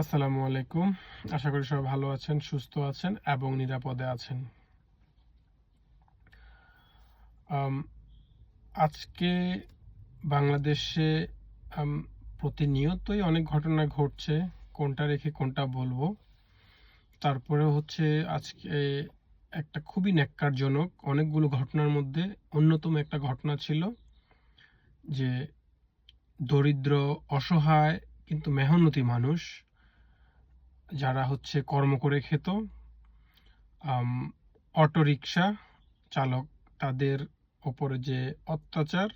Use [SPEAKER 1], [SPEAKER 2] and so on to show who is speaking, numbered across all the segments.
[SPEAKER 1] আসসালামু আলাইকুম। আশা করি সবাই ভালো আছেন, সুস্থ আছেন এবং নিরাপদে আছেন। আজকে বাংলাদেশে প্রতিনিয়তই অনেক ঘটনা ঘটছে। কোনটা রেখে কোনটা বলব? তারপরে হচ্ছে আজকে একটা খুবই ন্যাক্কারজনক, অনেকগুলো ঘটনার মধ্যে অন্যতম একটা ঘটনা ছিল যে দরিদ্র, অসহায়, কিন্তু মেহনতি মানুষ যারা হচ্ছে কর্ম করে খেত অটো রিক্সা চালক, তাদের ওপরে যে অত্যাচার,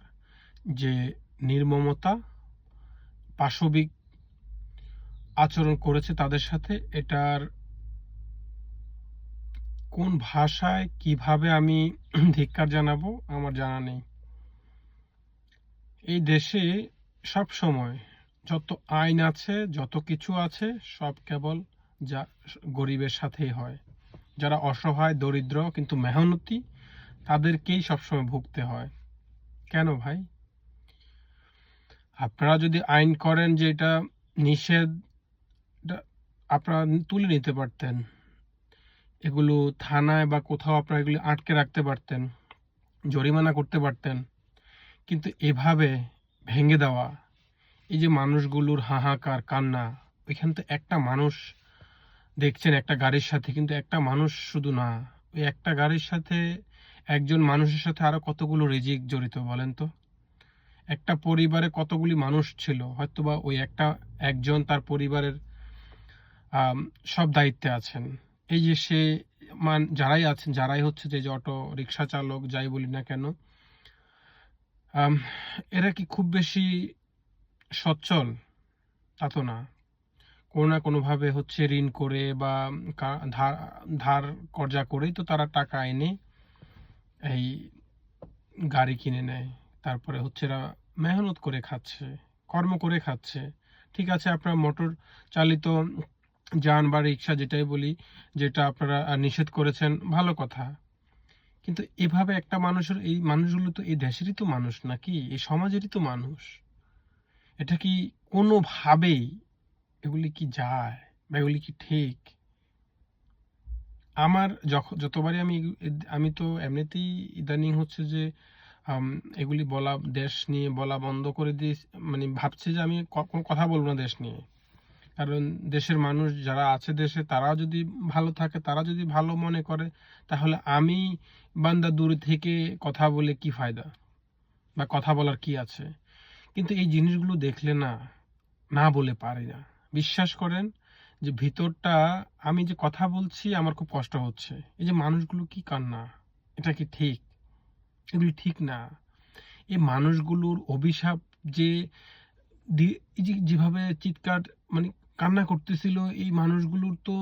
[SPEAKER 1] যে নির্মমতা, পাশবিক আচরণ করেছে তাদের সাথে, এটার কোন ভাষায় কীভাবে আমি ধিক্কার জানাব আমার জানা নেই। এই দেশে সব সময় যত আইন আছে, যত কিছু আছে, সব কেবল যা গরিবের সাথেই হয়। যারা অসহায়, দরিদ্র, কিন্তু মেহনতি, তাদেরকেই সবসময় ভুগতে হয়। কেন ভাই? আপনারা যদি আইন করেন যে এটা নিষেধ আপনারা তুলে নিতে পারতেন। এগুলো থানায় বা কোথাও আপনারা এগুলি আটকে রাখতে পারতেন, জরিমানা করতে পারতেন। কিন্তু এভাবে ভেঙে দেওয়া এই যে মানুষগুলোর হাহাকার, কান্না ওইখানে তো একটা মানুষ দেখছেন একটা গাড়ির সাথে, কিন্তু একটা মানুষ শুধু না। ওই একটা গাড়ির সাথে একজন মানুষের সাথে আরও কতগুলো রিজিক জড়িত বলেন তো? একটা পরিবারে কতগুলি মানুষ ছিল, হয়তোবা ওই একটা, একজন তার পরিবারের সব দায়িত্বে আছেন। এই যে সে মান, যারাই আছেন, যারাই হচ্ছে যে অটো রিক্সা চালক, যাই বলি না কেন এরা কি খুব বেশি সচ্ছল, তা তো না। কোনো না কোনোভাবে হচ্ছে ঋণ করে বা ধার ধার কর্জা করেই তো তারা টাকা এনে এই গাড়ি কিনে নেয়। তারপরে হচ্ছে এরা মেহনত করে খাচ্ছে, কর্ম করে খাচ্ছে। ঠিক আছে, আপনার মোটর চালিত যান বা রিক্সা যেটাই বলি, যেটা আপনারা নিষেধ করেছেন, ভালো কথা। কিন্তু এভাবে একটা মানুষের, এই মানুষগুলো তো, এই দেশেরই তো মানুষ নাকি? এই সমাজেরই তো মানুষ। এটা কি কোনোভাবেই এগুলি কি যায় বা এগুলি কি ঠিক? আমার যখন যতবারই আমি আমি তো এমনিতেই ইদানিং হচ্ছে যে এগুলি বলা, দেশ নিয়ে বলা বন্ধ করে দিয়ে মানে ভাবছি যে আমি কোনো কথা বলব না দেশ নিয়ে। কারণ দেশের মানুষ যারা আছে দেশে তারা যদি ভালো থাকে, তারা যদি ভালো মনে করে, তাহলে আমি বান্দা দূরে থেকে কথা বলে কি ফায়দা? বা কথা বলার কি আছে? কিন্তু এই জিনিসগুলো দেখলে না না বলে পারি না। বিশ্বাস করেন যে ভিতরটা আমি যে কথা বলছি আমার খুব কষ্ট হচ্ছে। এই যে মানুষগুলো কি কান্না, এটা কি ঠিক? এগুলি ঠিক না। এই মানুষগুলোর অভিশাপ যে যেভাবে চিৎকার মানে কান্না করতেছিল, এই মানুষগুলোর তো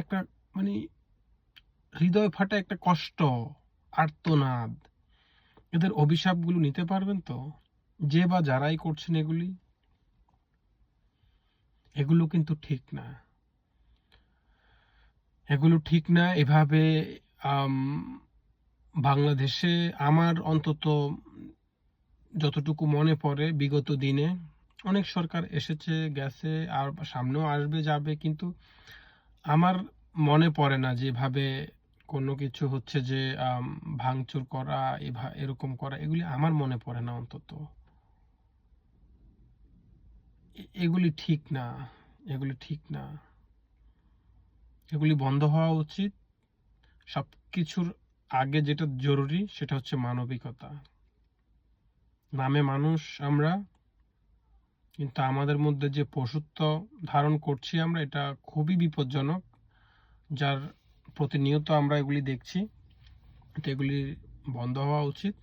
[SPEAKER 1] একটা মানে হৃদয় ফাটা একটা কষ্ট, আর্তনাদ। এদের অভিশাপগুলো নিতে পারবেন তো? যে বা যারাই করছেন এগুলি, এগুলো কিন্তু ঠিক না। এগুলো ঠিক না, এভাবে বাংলাদেশে আমার অন্তত যতটুকু মনে পড়ে, বিগত দিনে অনেক সরকার এসেছে, গেছে, আর সামনেও আসবে, যাবে, কিন্তু আমার মনে পড়ে না যেভাবে কোনো কিছু হচ্ছে যে ভাঙচুর করা এরকম করা, এগুলি আমার মনে পড়ে না অন্তত। এগুলি ঠিক না, এগুলি ঠিক না। এগুলি বন্ধ হওয়া উচিত। সব কিছুর আগে যেটা জরুরি সেটা হচ্ছে মানবিকতা। নামে মানুষ আমরা, কিন্তু আমাদের মধ্যে যে পশুত্ব ধারণ করছি আমরা, এটা খুবই বিপজ্জনক, যার প্রতিনিয়ত আমরা এগুলি দেখছি। তো এগুলি বন্ধ হওয়া উচিত।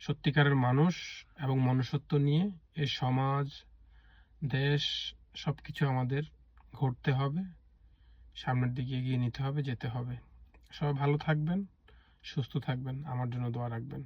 [SPEAKER 1] সত্যিকারের মানুষ এবং মনুষ্যত্ব নিয়ে এই সমাজ দেশ সব কিছু আমাদের ঘটতে হবে, সামনের দিকে এগিয়ে নিতে হবে, যেতে হবে। সবাই ভালো থাকবেন, সুস্থ থাকবেন, আমার জন্য দোয়া রাখবেন।